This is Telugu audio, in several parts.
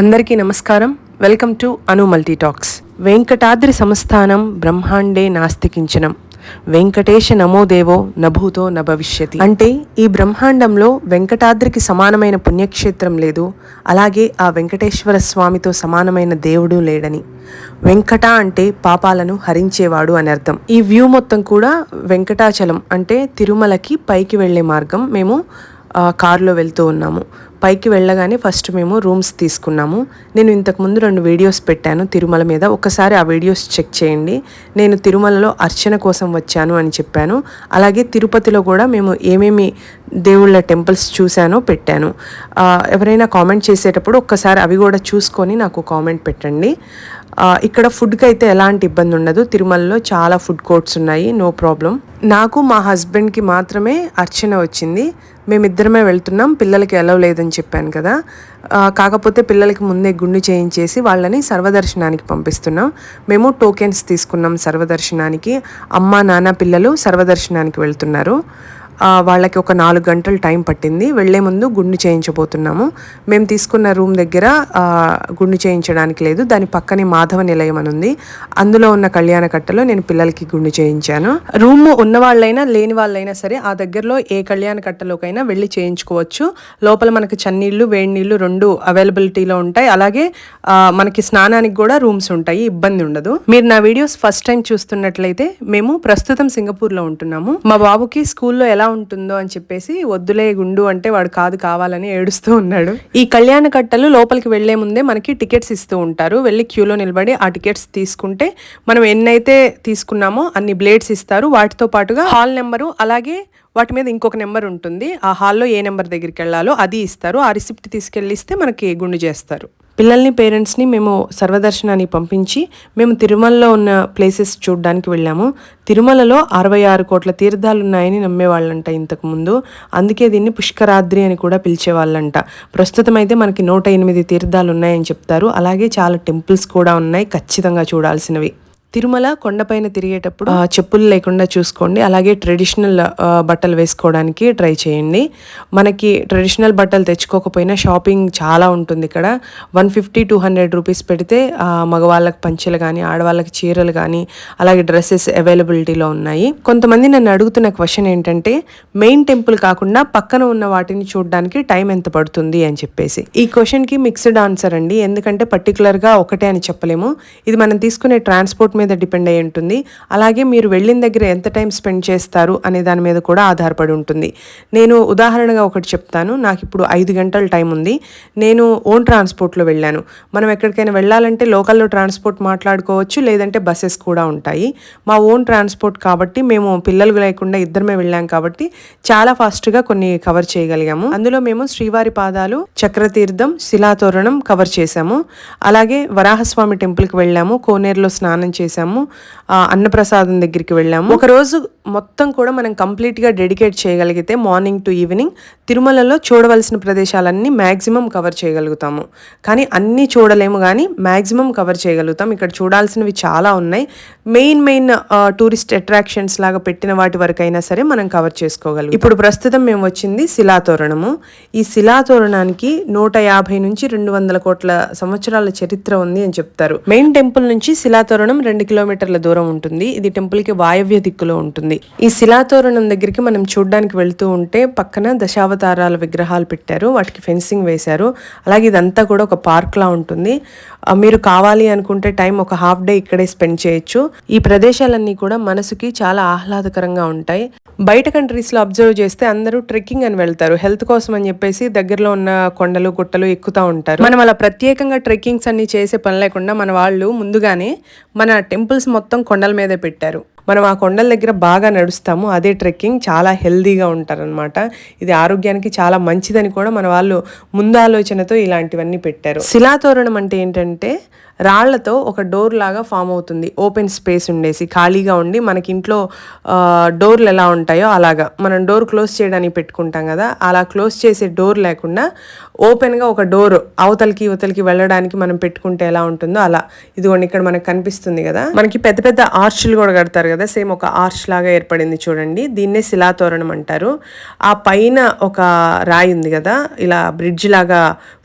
అందరికీ నమస్కారం. Welcome to Anu multi talks. Venkatadri సంస్థానం బ్రహ్మాండే నాస్తికించనం. వెంకటేశ నమోదేవో నభూతో నభవిష్యతి. అంటే ఈ బ్రహ్మాండంలో వెంకటాద్రికి సమానమైన పుణ్యక్షేత్రం లేదు. అలాగే ఆ వెంకటేశ్వర స్వామితో సమానమైన దేవుడు లేడని. వెంకట అంటే పాపాలను హరించేవాడు అని అర్థం. ఈ వ్యూ మొత్తం కూడా వెంకటాచలం అంటే తిరుమలకి పైకి వెళ్ళే మార్గం. మేము కారులో వెళ్తూ ఉన్నాము. పైకి వెళ్ళగానే ఫస్ట్ మేము రూమ్స్ తీసుకున్నాము. నేను ఇంతకుముందు రెండు వీడియోస్ పెట్టాను. తిరుమల మీద ఒకసారి ఆ వీడియోస్ చెక్ చేయండి. నేను తిరుమలలో అర్చన కోసం వచ్చాను అని చెప్పాను. అలాగే తిరుపతిలో కూడా మేము ఏమేమి దేవుళ్ళ టెంపుల్స్ చూశానో పెట్టాను. ఎవరైనా కామెంట్ చేసేటప్పుడు ఒక్కసారి అవి కూడా చూసుకొని నాకు కామెంట్ పెట్టండి. ఇక్కడ ఫుడ్కి అయితే ఎలాంటి ఇబ్బంది ఉండదు. తిరుమలలో చాలా ఫుడ్ కోర్ట్స్ ఉన్నాయి. నో ప్రాబ్లం నాకు మా హస్బెండ్కి మాత్రమే అర్చన వచ్చింది. మేమిద్దరమే వెళ్తున్నాం. పిల్లలకి ఎలవ్ లేదని చెప్పాను కదా. కాకపోతే పిల్లలకి ముందే గుండు చేయించేసి వాళ్ళని సర్వదర్శనానికి పంపిస్తున్నాం. మేము టోకెన్స్ తీసుకున్నాం సర్వదర్శనానికి. అమ్మ నాన్న పిల్లలు సర్వదర్శనానికి వెళ్తున్నారు. వాళ్ళకి ఒక నాలుగు గంటలు టైం పట్టింది. వెళ్ళే ముందు గుండు చేయించబోతున్నాము. మేము తీసుకున్న రూమ్ దగ్గర గుండు చేయించడానికి లేదు. దాని పక్కనే మాధవ నిలయం అని ఉంది. అందులో ఉన్న కళ్యాణ కట్టలో నేను పిల్లలకి గుండు చేయించాను. రూమ్ ఉన్న వాళ్ళైనా లేని వాళ్ళైనా సరే ఆ దగ్గరలో ఏ కళ్యాణ కట్టలోకైనా వెళ్ళి చేయించుకోవచ్చు. లోపల మనకి చన్నీళ్ళు వేడి నీళ్ళు రెండు అవైలబిలిటీలో ఉంటాయి. అలాగే మనకి స్నానానికి కూడా రూమ్స్ ఉంటాయి. ఇబ్బంది ఉండదు. మీరు నా వీడియోస్ ఫస్ట్ టైం చూస్తున్నట్లయితే మేము ప్రస్తుతం సింగపూర్లో ఉంటున్నాము. మా బాబుకి స్కూల్లో ఎలా ఉంటుందో అని చెప్పేసి వద్దులే గుండు అంటే వాడు కాదు కావాలని ఏడుస్తూ ఉన్నాడు. ఈ కళ్యాణ కట్టలు లోపలికి వెళ్ళే ముందే మనకి టికెట్స్ ఇస్తూ ఉంటారు. వెళ్ళి క్యూలో నిలబడి ఆ టికెట్స్ తీసుకుంటే మనం ఎన్నైతే తీసుకున్నామో అన్ని బ్లేడ్స్ ఇస్తారు. వాటితో పాటుగా హాల్ నెంబరు అలాగే వాటి మీద ఇంకొక నెంబర్ ఉంటుంది. ఆ హాల్లో ఏ నెంబర్ దగ్గరికి వెళ్ళాలో అది ఇస్తారు. ఆ రిసిప్ట్ తీసుకెళ్ళిస్తే మనకి గుండు చేస్తారు. పిల్లల్ని పేరెంట్స్ని మేము సర్వదర్శనానికి పంపించి మేము తిరుమలలో ఉన్న ప్లేసెస్ చూడడానికి వెళ్ళాము. తిరుమలలో అరవై ఆరు కోట్ల తీర్థాలు ఉన్నాయని నమ్మేవాళ్ళంట ఇంతకు ముందు అందుకే దీన్ని పుష్కరాద్రి అని కూడా పిలిచేవాళ్ళంట. ప్రస్తుతం అయితే మనకి నూట ఎనిమిది తీర్థాలు ఉన్నాయని చెప్తారు. అలాగే చాలా టెంపుల్స్ కూడా ఉన్నాయి. ఖచ్చితంగా చూడాల్సినవి. తిరుమల కొండపైన తిరిగేటప్పుడు చెప్పులు లేకుండా చూసుకోండి. అలాగే ట్రెడిషనల్ బట్టలు వేసుకోవడానికి ట్రై చేయండి. మనకి ట్రెడిషనల్ బట్టలు తెచ్చుకోకపోయినా షాపింగ్ చాలా ఉంటుంది ఇక్కడ. One fifty two hundred rupees పెడితే మగవాళ్ళకి పంచెలు కానీ ఆడవాళ్ళకి చీరలు కానీ అలాగే డ్రెస్సెస్ అవైలబిలిటీలో ఉన్నాయి. కొంతమంది నన్ను అడుగుతున్న క్వశ్చన్ ఏంటంటే మెయిన్ టెంపుల్ కాకుండా పక్కన ఉన్న వాటిని చూడడానికి టైం ఎంత పడుతుంది అని చెప్పేసి. ఈ క్వశ్చన్కి మిక్స్డ్ ఆన్సర్ అండి. ఎందుకంటే పర్టికులర్గా ఒకటే అని చెప్పలేము. ఇది మనం తీసుకునే ట్రాన్స్పోర్ట్ మీద డిపెండ్ అయి ఉంటుంది. అలాగే మీరు వెళ్ళిన దగ్గర ఎంత టైం స్పెండ్ చేస్తారు అనే దాని మీద కూడా ఆధారపడి ఉంటుంది. నేను ఉదాహరణగా ఒకటి చెప్తాను. నాకు ఇప్పుడు ఐదు గంటల టైం ఉంది. నేను ఓన్ ట్రాన్స్పోర్ట్లో వెళ్ళాను. మనం ఎక్కడికైనా వెళ్ళాలంటే లోకల్లో ట్రాన్స్పోర్ట్ మాట్లాడుకోవచ్చు లేదంటే బస్సెస్ కూడా ఉంటాయి. మా ఓన్ ట్రాన్స్పోర్ట్ కాబట్టి మేము పిల్లలు లేకుండా ఇద్దరమే వెళ్ళాం కాబట్టి చాలా ఫాస్ట్గా కొన్ని కవర్ చేయగలిగాము. అందులో మేము శ్రీవారి పాదాలు చక్రతీర్థం శిలాతోరణం కవర్ చేశాము. అలాగే వరాహస్వామి టెంపుల్కి వెళ్ళాము. కోనేరులో స్నానం చేసి የሰሙ అన్నప్రసాదం దగ్గరికి వెళ్ళాము. ఒకరోజు మొత్తం కూడా మనం కంప్లీట్గా డెడికేట్ చేయగలిగితే మార్నింగ్ టు ఈవినింగ్ తిరుమలలో చూడవలసిన ప్రదేశాలన్నీ మ్యాక్సిమం కవర్ చేయగలుగుతాము. కానీ అన్నీ చూడలేము కానీ మ్యాక్సిమం కవర్ చేయగలుగుతాం. ఇక్కడ చూడాల్సినవి చాలా ఉన్నాయి. మెయిన్ మెయిన్ టూరిస్ట్ అట్రాక్షన్స్ లాగా పెట్టిన వాటి వరకైనా సరే మనం కవర్ చేసుకోగలం ఇప్పుడు ప్రస్తుతం మేము వచ్చింది శిలాతోరణము ఈ శిలాతోరణానికి నూట యాభై నుంచి రెండు వందల కోట్ల సంవత్సరాల చరిత్ర ఉంది అని చెప్తారు. మెయిన్ టెంపుల్ నుంచి శిలాతోరణం రెండు కిలోమీటర్ల దూరం ఉంటుంది. ఇది టెంపుల్కి వాయవ్య దిక్కులో ఉంటుంది. ఈ శిలాతోరణం దగ్గరికి మనం చూడడానికి వెళ్తూ ఉంటే పక్కన దశావతారాల విగ్రహాలు పెట్టారు. వాటికి ఫెన్సింగ్ వేశారు. అలాగే ఇదంతా కూడా ఒక పార్క్ లా ఉంటుంది. మీరు కావాలి అనుకుంటే టైం ఒక హాఫ్ డే ఇక్కడే స్పెండ్ చేయొచ్చు. ఈ ప్రదేశాలన్నీ కూడా మనసుకి చాలా ఆహ్లాదకరంగా ఉంటాయి. బయట కంట్రీస్లో అబ్జర్వ్ చేస్తే అందరూ ట్రెక్కింగ్ అని వెళ్తారు. హెల్త్ కోసం అని చెప్పేసి దగ్గరలో ఉన్న కొండలు గుట్టలు ఎక్కుతా ఉంటారు. మనం అలా ప్రత్యేకంగా ట్రెక్కింగ్స్ అన్ని చేసే పని లేకుండా మన వాళ్ళు ముందుగానే మన టెంపుల్స్ మొత్తం కొండల మీదే పెట్టారు. మనం ఆ కొండల దగ్గర బాగా నడుస్తాము అదే ట్రెక్కింగ్ చాలా హెల్దీగా ఉంటారనమాట ఇది ఆరోగ్యానికి చాలా మంచిదని కూడా మన వాళ్ళు ముందాలోచనతో ఇలాంటివన్నీ పెట్టారు. శిలాతోరణం అంటే ఏంటంటే రాళ్ళతో ఒక డోర్ లాగా ఫామ్ అవుతుంది. ఓపెన్ స్పేస్ ఉండేసి ఖాళీగా ఉండి మనకి ఇంట్లో డోర్లు ఎలా ఉంటాయో అలాగా. మనం డోర్ క్లోజ్ చేయడానికి పెట్టుకుంటాం కదా అలా క్లోజ్ చేసే డోర్ లేకుండా ఓపెన్గా ఒక డోర్ అవతలకి ఇవతలకి వెళ్ళడానికి మనం పెట్టుకుంటే ఎలా ఉంటుందో అలా. ఇదిగోండి ఇక్కడ మనకు కనిపిస్తుంది కదా. మనకి పెద్ద పెద్ద ఆర్చ్లు కూడా కడతారు కదా సేమ్ ఒక ఆర్చ్ లాగా ఏర్పడింది చూడండి. దీన్నే శిలాతోరణం అంటారు. ఆ పైన ఒక రాయి ఉంది కదా ఇలా బ్రిడ్జ్ లాగా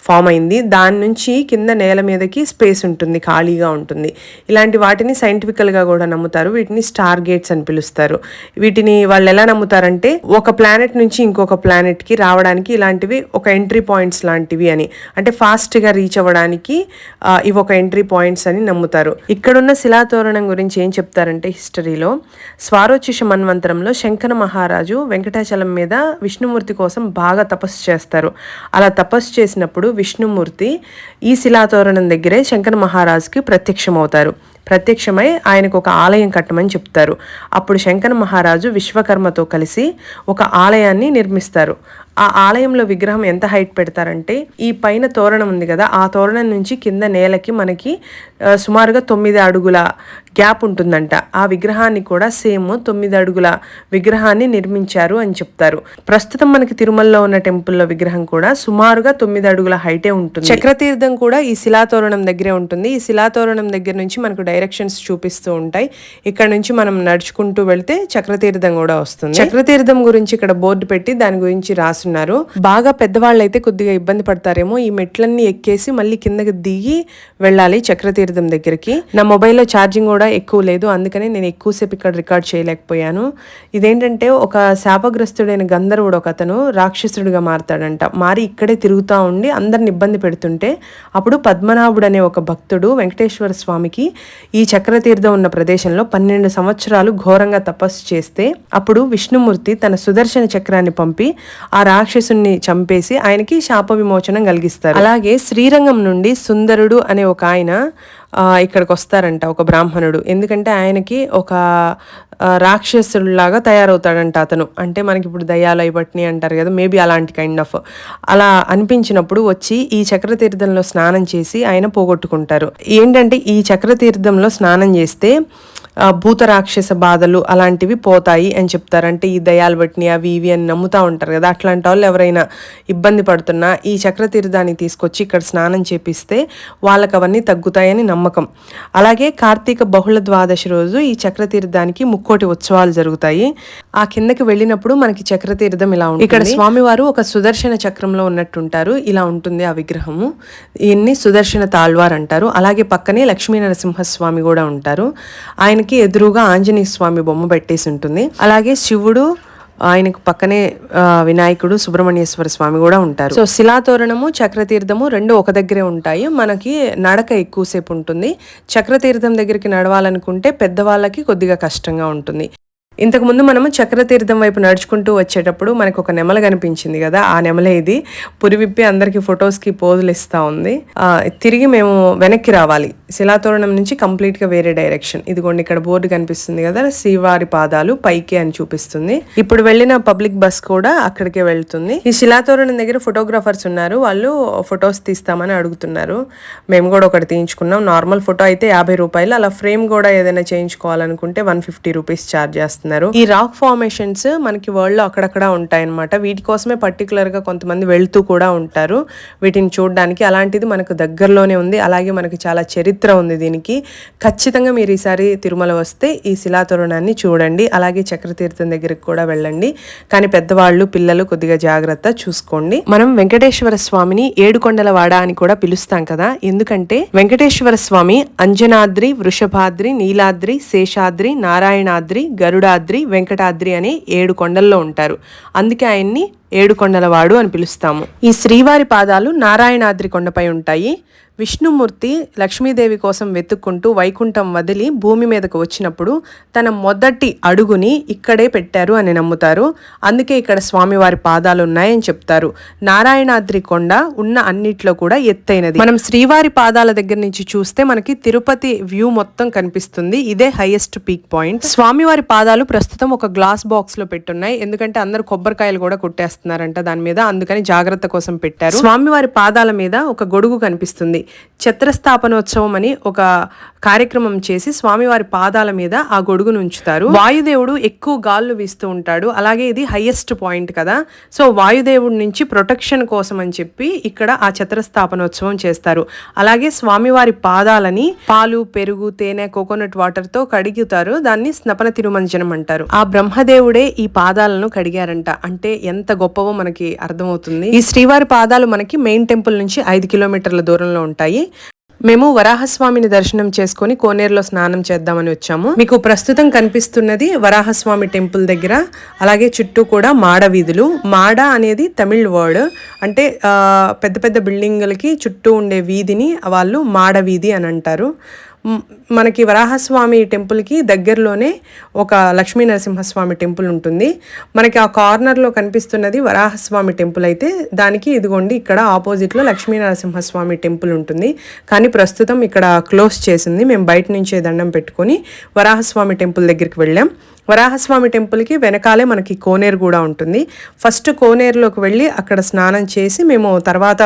ఫామ్ అయింది. దాని నుంచి కింద నేల మీదకి స్పేస్ ఉంటుంది ఖాళీగా ఉంటుంది. ఇలాంటి వాటిని సైంటిఫికల్గా కూడా నమ్ముతారు. వీటిని స్టార్ గేట్స్ అని పిలుస్తారు. వీటిని వాళ్ళు ఎలా నమ్ముతారంటే ఒక ప్లానెట్ నుంచి ఇంకొక ప్లానెట్కి రావడానికి ఇలాంటివి ఒక ఎంట్రీ పాయింట్స్ లాంటివి అని. అంటే ఫాస్ట్గా రీచ్ అవ్వడానికి ఇవి ఒక ఎంట్రీ పాయింట్స్ అని నమ్ముతారు. ఇక్కడున్న శిలాతోరణం గురించి ఏం చెప్తారంటే హిస్టరీలో స్వారోచిష మన్వంతరంలో శంకర మహారాజు వెంకటాచలం మీద విష్ణుమూర్తి కోసం బాగా తపస్సు చేస్తారు. అలా తపస్సు చేసినప్పుడు విష్ణుమూర్తి ఈ శిలాతోరణం దగ్గరే శంకర మహారాజుకి ప్రత్యక్షమవుతారు. ప్రత్యక్షమై ఆయనకు ఒక ఆలయం కట్టమని చెప్తారు. అప్పుడు శంకర మహారాజు విశ్వకర్మతో కలిసి ఒక ఆలయాన్ని నిర్మిస్తారు. ఆ ఆలయంలో విగ్రహం ఎంత హైట్ పెడతారంటే ఈ పైన తోరణం ఉంది కదా ఆ తోరణం నుంచి కింద నేలకి మనకి సుమారుగా తొమ్మిది అడుగుల గ్యాప్ ఉంటుందంట. ఆ విగ్రహాన్ని కూడా సేమ్ తొమ్మిది అడుగుల విగ్రహాన్ని నిర్మించారు అని చెప్తారు. ప్రస్తుతం మనకి తిరుమలలో ఉన్న టెంపుల్లో విగ్రహం కూడా సుమారుగా తొమ్మిది అడుగుల హైటే ఉంటుంది. చక్రతీర్థం కూడా ఈ శిలాతోరణం దగ్గరే ఉంటుంది. ఈ శిలాతోరణం దగ్గర నుంచి మనకు డైరెక్షన్స్ చూపిస్తూ ఉంటాయి. ఇక్కడ నుంచి మనం నడుచుకుంటూ వెళ్తే చక్రతీర్థం కూడా వస్తుంది. చక్రతీర్థం గురించి ఇక్కడ బోర్డు పెట్టి దాని గురించి రాసున్నారు బాగా పెద్దవాళ్ళు అయితే కొద్దిగా ఇబ్బంది పడతారేమో. ఈ మెట్లన్నీ ఎక్కేసి మళ్ళీ కిందకి దిగి వెళ్ళాలి చక్రతీర్థం దగ్గరికి. నా మొబైల్లో ఛార్జింగ్ కూడా ఎక్కువ లేదు. అందుకనే నేను ఎక్కువసేపు ఇక్కడ రికార్డ్ చేయలేకపోయాను. ఇదేంటంటే ఒక శాపగ్రస్తుడైన గంధర్వుడు ఒక అతను రాక్షసుడిగా మారతాడంట. మారి ఇక్కడే తిరుగుతూ ఉండి అందరిని ఇబ్బంది పెడుతుంటే అప్పుడు పద్మనాభుడు అనే ఒక భక్తుడు వెంకటేశ్వర స్వామికి ఈ చక్రతీర్థం ఉన్న ప్రదేశంలో పన్నెండు సంవత్సరాలు ఘోరంగా తపస్సు చేస్తే అప్పుడు విష్ణుమూర్తి తన సుదర్శన చక్రాన్ని పంపి ఆ రాక్షసుని చంపేసి ఆయనకి శాప విమోచనం కలిగిస్తారు. అలాగే శ్రీరంగం నుండి సుందరుడు అనే ఒక ఆయన ఇక్కడికి వస్తారంట ఒక బ్రాహ్మణుడు. ఎందుకంటే ఆయనకి ఒక రాక్షసుడిలాగా తయారవుతాడంట అతను. అంటే మనకి ఇప్పుడు దయ్యాలు అంటారు కదా మేబీ అలాంటి కైండ్ ఆఫ్ అలా అనిపించినప్పుడు వచ్చి ఈ చక్రతీర్థంలో స్నానం చేసి ఆయన పోగొట్టుకుంటారు. ఏంటంటే ఈ చక్రతీర్థంలో స్నానం చేస్తే భూతరాక్షస బాధలు అలాంటివి పోతాయి అని చెప్తారు అంటే ఈ దయాలు బట్టిని అవి ఇవి అని నమ్ముతా ఉంటారు కదా అట్లాంటి వాళ్ళు ఎవరైనా ఇబ్బంది పడుతున్నా ఈ చక్రతీర్థాన్ని తీసుకొచ్చి ఇక్కడ స్నానం చేపిస్తే వాళ్ళకి అవన్నీ తగ్గుతాయని నమ్మకం. అలాగే కార్తీక బహుళ ద్వాదశి రోజు ఈ చక్రతీర్థానికి ముక్కోటి ఉత్సవాలు జరుగుతాయి. ఆ కిందకి వెళ్ళినప్పుడు మనకి చక్రతీర్థం ఇలా ఉంటుంది. ఇక్కడ స్వామివారు ఒక సుదర్శన చక్రంలో ఉన్నట్టుంటారు. ఇలా ఉంటుంది ఆ విగ్రహము. ఇన్ని సుదర్శన తాళ్వార్ అంటారు. అలాగే పక్కనే లక్ష్మీ నరసింహస్వామి కూడా ఉంటారు. ఆయన ఆయనకి ఎదురుగా ఆంజనేయ స్వామి బొమ్మ పెట్టేసి ఉంటుంది. అలాగే శివుడు ఆయనకు పక్కనే ఆ, వినాయకుడు సుబ్రహ్మణ్యేశ్వర స్వామి కూడా ఉంటారు. సో శిలాతోరణము చక్రతీర్థము రెండు ఒక దగ్గరే ఉంటాయి. మనకి నడక ఎక్కువసేపు ఉంటుంది. చక్రతీర్థం దగ్గరికి నడవాలనుకుంటే పెద్దవాళ్ళకి కొద్దిగా కష్టంగా ఉంటుంది. ఇంతకుముందు మనం మనము చక్రతీర్థం వైపు నడుచుకుంటూ వచ్చేటప్పుడు మనకు ఒక నెమల కనిపించింది కదా ఆ నెమలే ఇది. పురివిప్పి అందరికి ఫొటోస్కి పోజులు ఇస్తా ఉంది. తిరిగి మేము వెనక్కి రావాలి. శిలాతోరణం నుంచి కంప్లీట్గా వేరే డైరెక్షన్. ఇదిగోండి ఇక్కడ బోర్డు కనిపిస్తుంది కదా శ్రీవారి పాదాలు పైకి అని చూపిస్తుంది. ఇప్పుడు వెళ్ళిన పబ్లిక్ బస్ కూడా అక్కడికే వెళ్తుంది. ఈ శిలాతోరణం దగ్గర ఫోటోగ్రాఫర్స్ ఉన్నారు. వాళ్ళు ఫొటోస్ తీస్తామని అడుగుతున్నారు. మేము కూడా ఒకటి తీయించుకున్నాం. నార్మల్ ఫోటో అయితే యాభై రూపాయలు. అలా ఫ్రేమ్ కూడా ఏదైనా చేయించుకోవాలనుకుంటే వన్ ఫిఫ్టీ రూపీస్ ఛార్జ్ చేస్తాం చేస్తున్నారు. ఈ రాక్ ఫార్మేషన్స్ మనకి వరల్డ్లో అక్కడక్కడ ఉంటాయన్నమాట. వీటి కోసమే పర్టికులర్గా కొంతమంది వెళ్తూ కూడా ఉంటారు. వీటిని చూడడానికి అలాంటిది మనకు దగ్గరలోనే ఉంది. అలాగే మనకి చాలా చరిత్ర ఉంది దీనికి. ఖచ్చితంగా మీరు ఈసారి తిరుమల వస్తే ఈ శిలాతోరణాన్ని చూడండి. అలాగే చక్రతీర్థం దగ్గరికి కూడా వెళ్ళండి. కానీ పెద్దవాళ్ళు పిల్లలు కొద్దిగా జాగ్రత్త చూసుకోండి. మనం వెంకటేశ్వర స్వామిని ఏడుకొండల వాడ అని కూడా పిలుస్తాం కదా. ఎందుకంటే వెంకటేశ్వర స్వామి అంజనాద్రి వృషభాద్రి నీలాద్రి శేషాద్రి నారాయణాద్రి గరుడాద్రి వెంకటాద్రి అని ఏడు కొండల్లో ఉంటారు. అందుకే ఆయన్ని ఏడుకొండలవాడు అని పిలుస్తాము. ఈ శ్రీవారి పాదాలు నారాయణాద్రి కొండపై ఉంటాయి. విష్ణుమూర్తి లక్ష్మీదేవి కోసం వెతుక్కుంటూ వైకుంఠం వదిలి భూమి మీదకు వచ్చినప్పుడు తన మొదటి అడుగుని ఇక్కడే పెట్టారు అని నమ్ముతారు. అందుకే ఇక్కడ స్వామివారి పాదాలు ఉన్నాయని చెప్తారు. నారాయణాద్రి కొండ ఉన్న అన్నిట్లో కూడా ఎత్తైనది. మనం శ్రీవారి పాదాల దగ్గర నుంచి చూస్తే మనకి తిరుపతి వ్యూ మొత్తం కనిపిస్తుంది. ఇదే హైయెస్ట్ పీక్ పాయింట్. స్వామివారి పాదాలు ప్రస్తుతం ఒక గ్లాస్ బాక్స్లో పెట్టున్నాయి. ఎందుకంటే అందరు కొబ్బరికాయలు కూడా కొట్టేస్తున్నారంట దాని మీద. అందుకని జాగ్రత్త కోసం పెట్టారు. స్వామివారి పాదాల మీద ఒక గొడుగు కనిపిస్తుంది. ఛత్రస్థాపనోత్సవం అని ఒక కార్యక్రమం చేసి స్వామివారి పాదాల మీద ఆ గొడుగును ఉంచుతారు. వాయుదేవుడు ఎక్కువ గాళ్ళు వీస్తూ ఉంటాడు. అలాగే ఇది హైయెస్ట్ పాయింట్ కదా. సో వాయుదేవుడి నుంచి ప్రొటెక్షన్ కోసం అని చెప్పి ఇక్కడ ఆ ఛత్రస్థాపనోత్సవం చేస్తారు. అలాగే స్వామివారి పాదాలని పాలు పెరుగు తేనె కోకోనట్ వాటర్తో కడుగుతారు. దాన్ని స్నపన తిరుమంజనం అంటారు. ఆ బ్రహ్మదేవుడే ఈ పాదాలను కడిగారంట. అంటే ఎంత గొప్పవో మనకి అర్థమవుతుంది. ఈ శ్రీవారి పాదాలు మనకి మెయిన్ టెంపుల్ నుంచి ఐదు కిలోమీటర్ల దూరంలో ఉంటాయి. మేము వరాహస్వామిని దర్శనం చేసుకొని కోనేరులో స్నానం చేద్దామని వచ్చాము. మీకు ప్రస్తుతం కనిపిస్తున్నది వరాహస్వామి టెంపుల్ దగ్గర. అలాగే చుట్టూ కూడా మాడ వీధులు. మాడ అనేది తమిళ్ వర్డ్. అంటే పెద్ద పెద్ద బిల్డింగులకి చుట్టూ ఉండే వీధిని వాళ్ళు మాడ వీధి అని అంటారు. మనకి వరాహస్వామి టెంపుల్కి దగ్గరలోనే ఒక లక్ష్మీ నరసింహస్వామి టెంపుల్ ఉంటుంది. మనకి ఆ కార్నర్లో కనిపిస్తున్నది వరాహస్వామి టెంపుల్ అయితే దానికి ఇదిగోండి ఇక్కడ ఆపోజిట్లో లక్ష్మీ నరసింహస్వామి టెంపుల్ ఉంటుంది. కానీ ప్రస్తుతం ఇక్కడ క్లోజ్ చేసింది. మేము బయట నుంచే దండం పెట్టుకొని వరాహస్వామి టెంపుల్ దగ్గరికి వెళ్ళాం. వరాహస్వామి టెంపుల్కి వెనకాలే మనకి కోనేరు కూడా ఉంటుంది. ఫస్ట్ కోనేరులోకి వెళ్ళి అక్కడ స్నానం చేసి మేము తర్వాత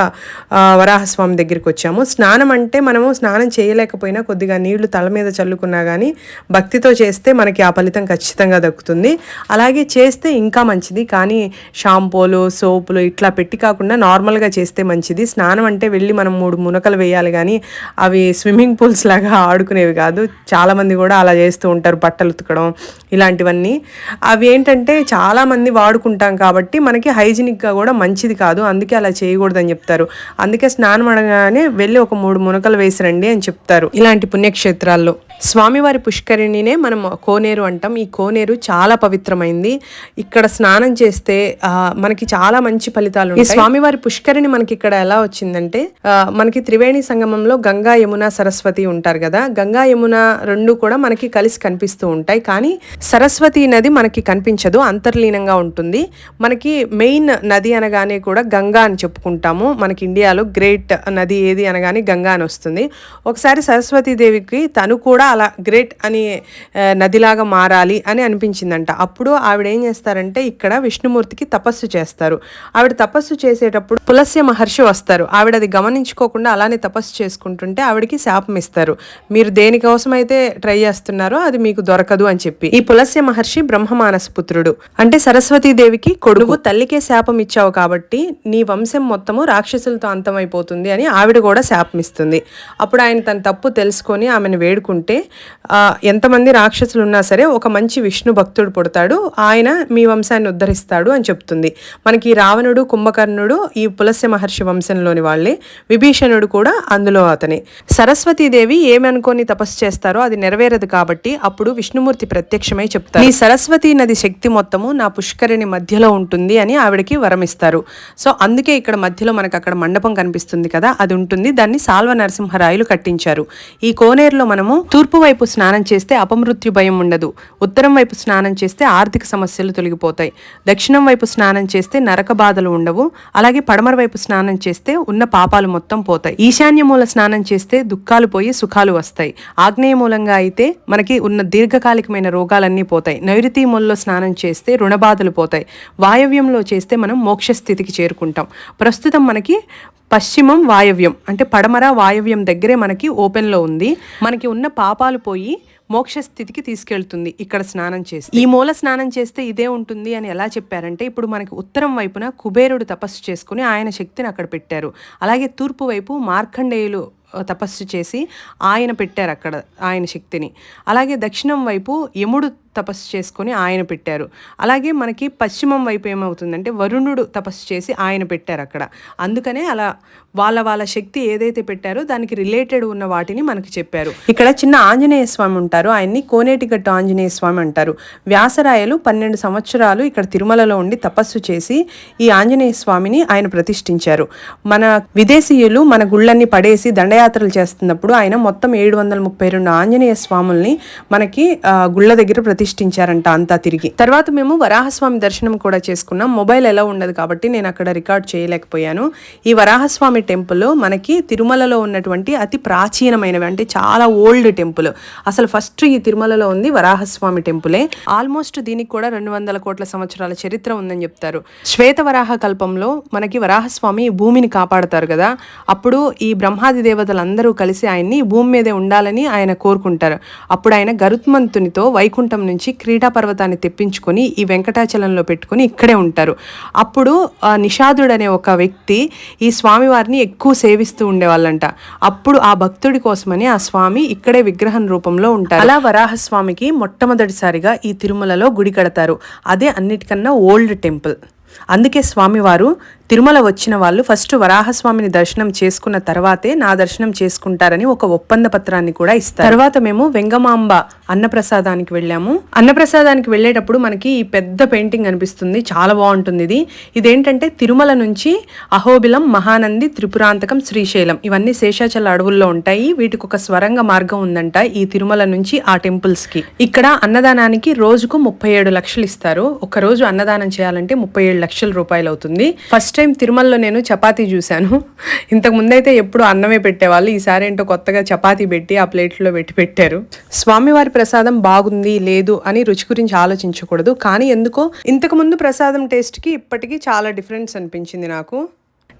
వరాహస్వామి దగ్గరికి వచ్చాము. స్నానం అంటే మనము స్నానం చేయలేకపోయినా కొద్దిగా నీళ్ళు తల మీద చల్లుకున్నా కానీ భక్తితో చేస్తే మనకి ఆ ఫలితం ఖచ్చితంగా దక్కుతుంది. అలాగే చేస్తే ఇంకా మంచిది. కానీ షాంపూలు సోపులు ఇట్లా పెట్టి కాకుండా నార్మల్గా చేస్తే మంచిది. స్నానం అంటే వెళ్ళి మనం మూడు మునకలు వేయాలి కానీ అవి స్విమ్మింగ్ పూల్స్ లాగా ఆడుకునేవి కాదు. చాలామంది కూడా అలా చేస్తూ ఉంటారు. బట్టలు ఉతకడం ఇలా ఇలాంటివన్నీ. అవి ఏంటంటే చాలామంది వాడుకుంటాం కాబట్టి మనకి హైజీనిక్గా కూడా మంచిది కాదు. అందుకే అలా చేయకూడదని చెప్తారు. అందుకే స్నానం అనగానే వెళ్ళి ఒక మూడు మునకలు వేసి రండి అని చెప్తారు. ఇలాంటి పుణ్యక్షేత్రాల్లో. స్వామివారి పుష్కరిణినే మనం కోనేరు అంటాం. ఈ కోనేరు చాలా పవిత్రమైంది. ఇక్కడ స్నానం చేస్తే మనకి చాలా మంచి ఫలితాలు ఉంటాయి. ఈ స్వామివారి పుష్కరిణి మనకి ఇక్కడ ఎలా వచ్చిందంటే మనకి త్రివేణి సంగమంలో గంగా యమున సరస్వతి ఉంటారు కదా. గంగా యమున రెండు కూడా మనకి కలిసి కనిపిస్తూ ఉంటాయి. కానీ సరస్వతి నది మనకి కనిపించదు అంతర్లీనంగా ఉంటుంది. మనకి మెయిన్ నది అనగానే కూడా గంగా అని చెప్పుకుంటాము. మనకి ఇండియాలో గ్రేట్ నది ఏది అనగానే గంగా అని వస్తుంది. ఒకసారి సరస్వతీదేవికి తను కూడా అలా గ్రేట్ అని నదిలాగా మారాలి అని అనిపించిందంట. అప్పుడు ఆవిడ ఏం చేస్తారంటే ఇక్కడ విష్ణుమూర్తికి తపస్సు చేస్తారు. ఆవిడ తపస్సు చేసేటప్పుడు పులస్య మహర్షి వస్తారు. ఆవిడ అది గమనించుకోకుండా అలానే తపస్సు చేసుకుంటుంటే ఆవిడకి శాపం ఇస్తారు. మీరు దేనికోసం అయితే ట్రై చేస్తున్నారో అది మీకు దొరకదు అని చెప్పి. ఈ పులస్ పులస్య మహర్షి బ్రహ్మమానస పుత్రుడు. అంటే సరస్వతీదేవికి కొడుకు. తల్లికే శాపం ఇచ్చావు కాబట్టి నీ వంశం మొత్తము రాక్షసులతో అంతమైపోతుంది అని ఆవిడ కూడా శాపం ఇస్తుంది అప్పుడు ఆయన తన తప్పు తెలుసుకొని ఆమెను వేడుకుంటే ఎంతమంది రాక్షసులు ఉన్నా సరే ఒక మంచి విష్ణు భక్తుడు పుడతాడు ఆయన మీ వంశాన్ని ఉద్ధరిస్తాడు అని చెప్తుంది. మనకి రావణుడు కుంభకర్ణుడు ఈ పులస్య మహర్షి వంశంలోని వాళ్ళే విభీషణుడు కూడా అందులో అతనే. సరస్వతీదేవి ఏమనుకొని తపస్సు చేస్తారో అది నెరవేరదు కాబట్టి అప్పుడు విష్ణుమూర్తి ప్రత్యక్షమై చెప్తారు. ఈ సరస్వతి నది శక్తి మొత్తము నా పుష్కరిణి మధ్యలో ఉంటుంది అని ఆవిడకి వరమిస్తారు. సో అందుకే ఇక్కడ మధ్యలో మనకు అక్కడ మండపం కనిపిస్తుంది కదా అది ఉంటుంది. దాన్ని సాల్వ నరసింహరాయలు కట్టించారు. ఈ కోనేరులో మనము తూర్పు వైపు స్నానం చేస్తే అపమృత్యు భయం ఉండదు. ఉత్తరం వైపు స్నానం చేస్తే ఆర్థిక సమస్యలు తొలగిపోతాయి. దక్షిణం వైపు స్నానం చేస్తే నరక బాధలు ఉండవు. అలాగే పడమర వైపు స్నానం చేస్తే ఉన్న పాపాలు మొత్తం పోతాయి. ఈశాన్య మూల స్నానం చేస్తే దుఃఖాలు పోయి సుఖాలు వస్తాయి. ఆగ్నేయ మూలంగా అయితే మనకి ఉన్న దీర్ఘకాలికమైన రోగాలన్నీ పోతాయి. నైరుతి మూలలో స్నానం చేస్తే రుణబాధలు పోతాయి. వాయవ్యంలో చేస్తే మనం మోక్షస్థితికి చేరుకుంటాం. ప్రస్తుతం మనకి పశ్చిమం వాయవ్యం అంటే పడమర వాయవ్యం దగ్గరే మనకి ఓపెన్లో ఉంది. మనకి ఉన్న పాపాలు పోయి మోక్ష స్థితికి తీసుకెళ్తుంది ఇక్కడ స్నానం చేసి ఈ మూల స్నానం చేస్తే ఇదే ఉంటుంది అని ఎలా చెప్పారంటే ఇప్పుడు మనకి ఉత్తరం వైపున కుబేరుడు తపస్సు చేసుకుని ఆయన శక్తిని అక్కడ పెట్టారు. అలాగే తూర్పు వైపు మార్కండేయులు తపస్సు చేసి ఆయన పెట్టారు అక్కడ ఆయన శక్తిని. అలాగే దక్షిణం వైపు యముడు తపస్సు చేసుకొని ఆయన పెట్టారు. అలాగే మనకి పశ్చిమం వైపు ఏమవుతుందంటే వరుణుడు తపస్సు చేసి ఆయన పెట్టారు అక్కడ. అందుకనే అలా వాళ్ళ వాళ్ళ శక్తి ఏదైతే పెట్టారో దానికి రిలేటెడ్ ఉన్న వాటిని మనకి చెప్పారు. ఇక్కడ చిన్న ఆంజనేయ స్వామి ఉంటారు. ఆయన్ని కోనేటిగట్టు ఆంజనేయ స్వామి అంటారు. వ్యాసరాయలు పన్నెండు సంవత్సరాలు ఇక్కడ తిరుమలలో ఉండి తపస్సు చేసి ఈ ఆంజనేయ స్వామిని ఆయన ప్రతిష్ఠించారు. మన విదేశీయులు మన గుళ్ళన్ని పడేసి దండయాత్రలు చేస్తున్నప్పుడు ఆయన మొత్తం ఏడు వందల ముప్పై రెండు ఆంజనేయ స్వాముల్ని మనకి గుళ్ళ దగ్గర ప్రతిష్ఠించారంట అంతా తిరిగి. తర్వాత మేము వరాహస్వామి దర్శనం కూడా చేసుకున్నాం. మొబైల్ ఎలా ఉండదు కాబట్టి నేను అక్కడ రికార్డ్ చేయలేకపోయాను. ఈ వరాహస్వామి టెంపుల్ మనకి తిరుమలలో ఉన్నటువంటి అతి ప్రాచీనమైనవి అంటే చాలా ఓల్డ్ టెంపుల్. అసలు ఫస్ట్ ఈ తిరుమలలో ఉంది వరాహస్వామి టెంపులే. ఆల్మోస్ట్ దీనికి కూడా రెండు వందల కోట్ల సంవత్సరాల చరిత్ర ఉందని చెప్తారు. శ్వేత వరాహ కల్పంలో మనకి వరాహస్వామి భూమిని కాపాడుతారు కదా. అప్పుడు ఈ బ్రహ్మాది దేవతలందరూ కలిసి ఆయన్ని భూమి మీదే ఉండాలని ఆయన కోరుకుంటారు. అప్పుడు ఆయన గరుత్మంతునితో వైకుంఠం నుంచి క్రీడా పర్వతాన్ని తెప్పించుకొని ఈ వెంకటాచలంలో పెట్టుకొని ఇక్కడే ఉంటారు. అప్పుడు నిషాదుడు అనే ఒక వ్యక్తి ఈ స్వామివారిని ఎక్కువ సేవిస్తూ ఉండేవాళ్ళంట. అప్పుడు ఆ భక్తుడి కోసమని ఆ స్వామి ఇక్కడే విగ్రహం రూపంలో ఉంటారు. అలా వరాహస్వామికి మొట్టమొదటిసారిగా ఈ తిరుమలలో గుడి కడతారు. అదే అన్నిటికన్నా ఓల్డ్ టెంపుల్. అందుకే స్వామివారు తిరుమల వచ్చిన వాళ్ళు ఫస్ట్ వరాహస్వామిని దర్శనం చేసుకున్న తర్వాతే నా దర్శనం చేసుకుంటారని ఒక ఒప్పంద పత్రాన్ని కూడా ఇస్తారు. తర్వాత మేము వెంగమాంబ అన్నప్రసాదానికి వెళ్ళాము. అన్నప్రసాదానికి వెళ్ళేటప్పుడు మనకి ఈ పెద్ద పెయింటింగ్ అనిపిస్తుంది. చాలా బాగుంటుంది ఇది. ఇదేంటంటే తిరుమల నుంచి అహోబిలం మహానంది త్రిపురాంతకం శ్రీశైలం ఇవన్నీ శేషాచల అడవుల్లో ఉంటాయి. వీటికి ఒక స్వరంగ మార్గం ఉందంట ఈ తిరుమల నుంచి ఆ టెంపుల్స్కి ఇక్కడ అన్నదానానికి రోజుకు ముప్పై ఏడు లక్షలు ఇస్తారు. ఒక రోజు అన్నదానం చేయాలంటే ముప్పై ఏడు లక్షల రూపాయలు అవుతుంది. ఫస్ట్ టైం తిరుమలలో నేను చపాతీ చూశాను. ఇంతకు అయితే ఎప్పుడు అన్నమే పెట్టేవాళ్ళు. ఈసారి ఏంటో కొత్తగా చపాతీ పెట్టి ఆ ప్లేట్లో పెట్టి పెట్టారు. స్వామివారి ప్రసాదం బాగుంది లేదు అని రుచి గురించి ఆలోచించకూడదు. కానీ ఎందుకో ఇంతకుముందు ప్రసాదం టేస్ట్కి ఇప్పటికీ చాలా డిఫరెన్స్ అనిపించింది నాకు.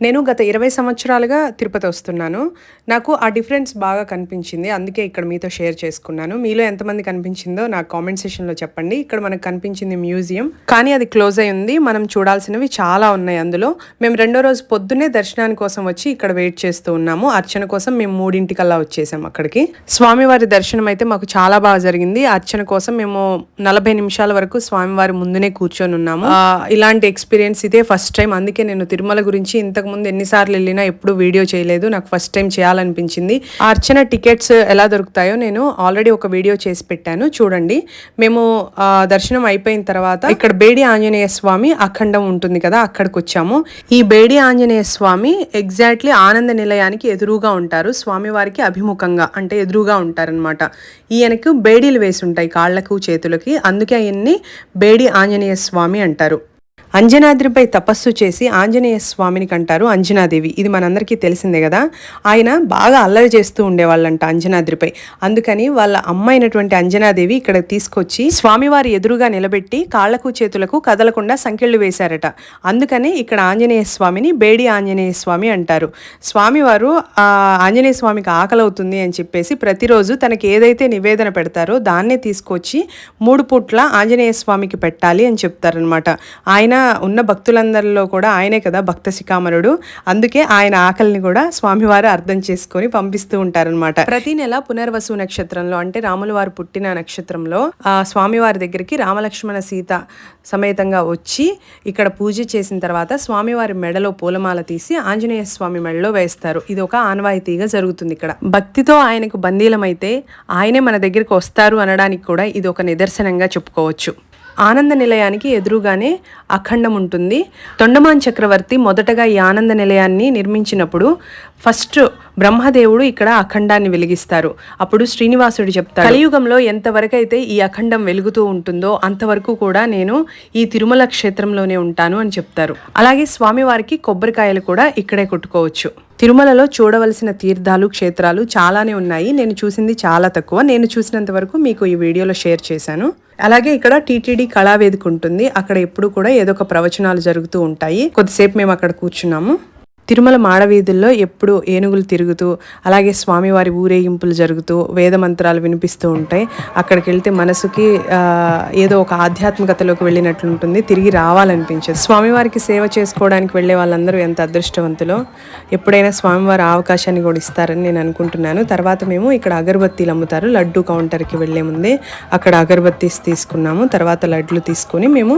నేను గత ఇరవై సంవత్సరాలుగా తిరుపతి వస్తున్నాను. నాకు ఆ డిఫరెన్స్ బాగా కనిపించింది. అందుకే ఇక్కడ మీతో షేర్ చేసుకున్నాను. మీలో ఎంతమంది కనిపించిందో నా కామెంట్ సెషన్లో చెప్పండి. ఇక్కడ మనకు కనిపించింది మ్యూజియం. కానీ అది క్లోజ్ అయి ఉంది. మనం చూడాల్సినవి చాలా ఉన్నాయి అందులో. మేము రెండో రోజు పొద్దున్నే దర్శనాని కోసం వచ్చి ఇక్కడ వెయిట్ చేస్తూ ఉన్నాము. అర్చన కోసం మేము మూడింటికల్లా వచ్చేసాం అక్కడికి. స్వామివారి దర్శనం అయితే మాకు చాలా బాగా జరిగింది. అర్చన కోసం మేము నలభై నిమిషాల వరకు స్వామివారి ముందునే కూర్చొని ఉన్నాము. ఇలాంటి ఎక్స్పీరియన్స్ ఇదే ఫస్ట్ టైం. అందుకే నేను తిరుమల గురించి ఇంతకు ముందు ఎన్నిసార్లు వెళ్ళినా ఎప్పుడు వీడియో చేయలేదు. నాకు ఫస్ట్ టైం చేయాలనిపించింది. ఆ అర్చన టికెట్స్ ఎలా దొరుకుతాయో నేను ఆల్రెడీ ఒక వీడియో చేసి పెట్టాను. చూడండి. మేము దర్శనం అయిపోయిన తర్వాత ఇక్కడ బేడి ఆంజనేయ స్వామి అఖండం ఉంటుంది కదా అక్కడికి వచ్చాము ఈ బేడి ఆంజనేయ స్వామి ఎగ్జాక్ట్లీ ఆనంద నిలయానికి ఎదురుగా ఉంటారు. స్వామివారికి అభిముఖంగా అంటే ఎదురుగా ఉంటారనమాట ఈయనకు బేడీలు వేసి ఉంటాయి కాళ్ళకు చేతులకి. అందుకే ఆయన్ని బేడి ఆంజనేయ స్వామి అంటారు. అంజనాద్రిపై తపస్సు చేసి ఆంజనేయ స్వామిని కంటారు అంజనాదేవి. ఇది మనందరికీ తెలిసిందే కదా. ఆయన బాగా అల్లరి చేస్తూ ఉండేవాళ్ళంట అంజనాద్రిపై. అందుకని వాళ్ళ అమ్మ అయినటువంటి అంజనాదేవి ఇక్కడ తీసుకొచ్చి స్వామివారి ఎదురుగా నిలబెట్టి కాళ్ళకు చేతులకు కదలకుండా సంకెళ్ళు వేశారట. అందుకని ఇక్కడ ఆంజనేయ స్వామిని బేడి ఆంజనేయ స్వామి అంటారు. స్వామివారు ఆ ఆంజనేయ స్వామికి ఆకలి అవుతుంది అని చెప్పేసి ప్రతిరోజు తనకి ఏదైతే నివేదన పెడతారో దాన్నే తీసుకొచ్చి మూడు పూట్ల ఆంజనేయ స్వామికి పెట్టాలి అని చెప్తారనమాట ఆయన ఉన్న భక్తులందరిలో కూడా ఆయనే కదా భక్త శిఖామణుడు. అందుకే ఆయన ఆకలిని కూడా స్వామివారు అర్థం చేసుకొని పంపిస్తూ ఉంటారనమాట ప్రతి నెల పునర్వసు నక్షత్రంలో అంటే రాముల వారు పుట్టిన నక్షత్రంలో ఆ స్వామివారి దగ్గరికి రామలక్ష్మణ సీత సమేతంగా వచ్చి ఇక్కడ పూజ చేసిన తర్వాత స్వామివారి మెడలో పూలమాల తీసి ఆంజనేయ స్వామి మెడలో వేస్తారు. ఇది ఒక ఆనవాయితీగా జరుగుతుంది ఇక్కడ. భక్తితో ఆయనకు బందీలమైతే ఆయనే మన దగ్గరికి వస్తారు అనడానికి కూడా ఇది ఒక నిదర్శనంగా చెప్పుకోవచ్చు. ఆనంద నిలయానికి ఎదురుగానే అఖండం ఉంటుంది. తొండమాన్ చక్రవర్తి మొదటగా ఈ ఆనంద నిలయాన్ని నిర్మించినప్పుడు ఫస్ట్ బ్రహ్మదేవుడు ఇక్కడ అఖండాన్ని వెలిగిస్తారు. అప్పుడు శ్రీనివాసుడు చెప్తారు కలియుగంలో ఎంతవరకు అయితే ఈ అఖండం వెలుగుతూ ఉంటుందో అంతవరకు కూడా నేను ఈ తిరుమల క్షేత్రంలోనే ఉంటాను అని చెప్తారు. అలాగే స్వామివారికి కొబ్బరికాయలు కూడా ఇక్కడే కొట్టుకోవచ్చు. తిరుమలలో చూడవలసిన తీర్థాలు క్షేత్రాలు చాలానే ఉన్నాయి. నేను చూసింది చాలా తక్కువ. నేను చూసినంత వరకు మీకు ఈ వీడియోలో షేర్ చేశాను. అలాగే ఇక్కడ టీటీడీ కళావేదిక ఉంటుంది. అక్కడ ఎప్పుడు కూడా ఏదో ఒక ప్రవచనాలు జరుగుతూ ఉంటాయి. కొద్దిసేపు మేము అక్కడ కూర్చున్నాము. తిరుమల మాడవీధుల్లో ఎప్పుడు ఏనుగులు తిరుగుతూ అలాగే స్వామివారి ఊరేగింపులు జరుగుతూ వేద మంత్రాలు వినిపిస్తూ ఉంటాయి. అక్కడికి వెళ్తే మనసుకి ఏదో ఒక ఆధ్యాత్మికతలోకి వెళ్ళినట్లు ఉంటుంది తిరిగి రావాలనిపించదు. స్వామివారికి సేవ చేసుకోవడానికి వెళ్ళే వాళ్ళందరూ ఎంత అదృష్టవంతులో ఎప్పుడైనా స్వామివారి అవకాశాన్ని కూడా ఇస్తారని నేను అనుకుంటున్నాను. తర్వాత మేము ఇక్కడ అగరబత్తీలు అమ్ముతారు. లడ్డు కౌంటర్కి వెళ్ళే ముందే అక్కడ అగరబత్తీస్ తీసుకున్నాము. తర్వాత లడ్లు తీసుకొని మేము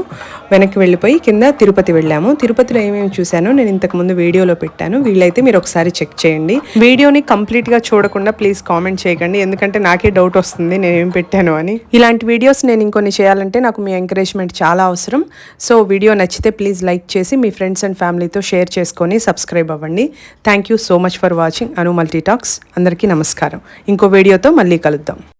వెనక్కి వెళ్ళిపోయి కింద తిరుపతి వెళ్ళాము. తిరుపతిలో ఏమేమి చూశానో నేను ఇంతకు ముందు వీడియోలో పెట్టాను. వీళ్ళైతే మీరు ఒకసారి చెక్ చేయండి. వీడియోని కంప్లీట్గా చూడకుండా ప్లీజ్ కామెంట్ చేయకండి. ఎందుకంటే నాకే డౌట్ వస్తుంది నేను ఏం పెట్టాను అని. ఇలాంటి వీడియోస్ నేను ఇంకొన్ని చేయాలంటే నాకు మీ ఎంకరేజ్మెంట్ చాలా అవసరం. సో వీడియో నచ్చితే ప్లీజ్ లైక్ చేసి మీ ఫ్రెండ్స్ అండ్ ఫ్యామిలీతో షేర్ చేసుకొని సబ్స్క్రైబ్ అవ్వండి. Thank you so much for watching. Anu multi talks అందరికీ నమస్కారం. ఇంకో వీడియోతో మళ్ళీ కలుద్దాం.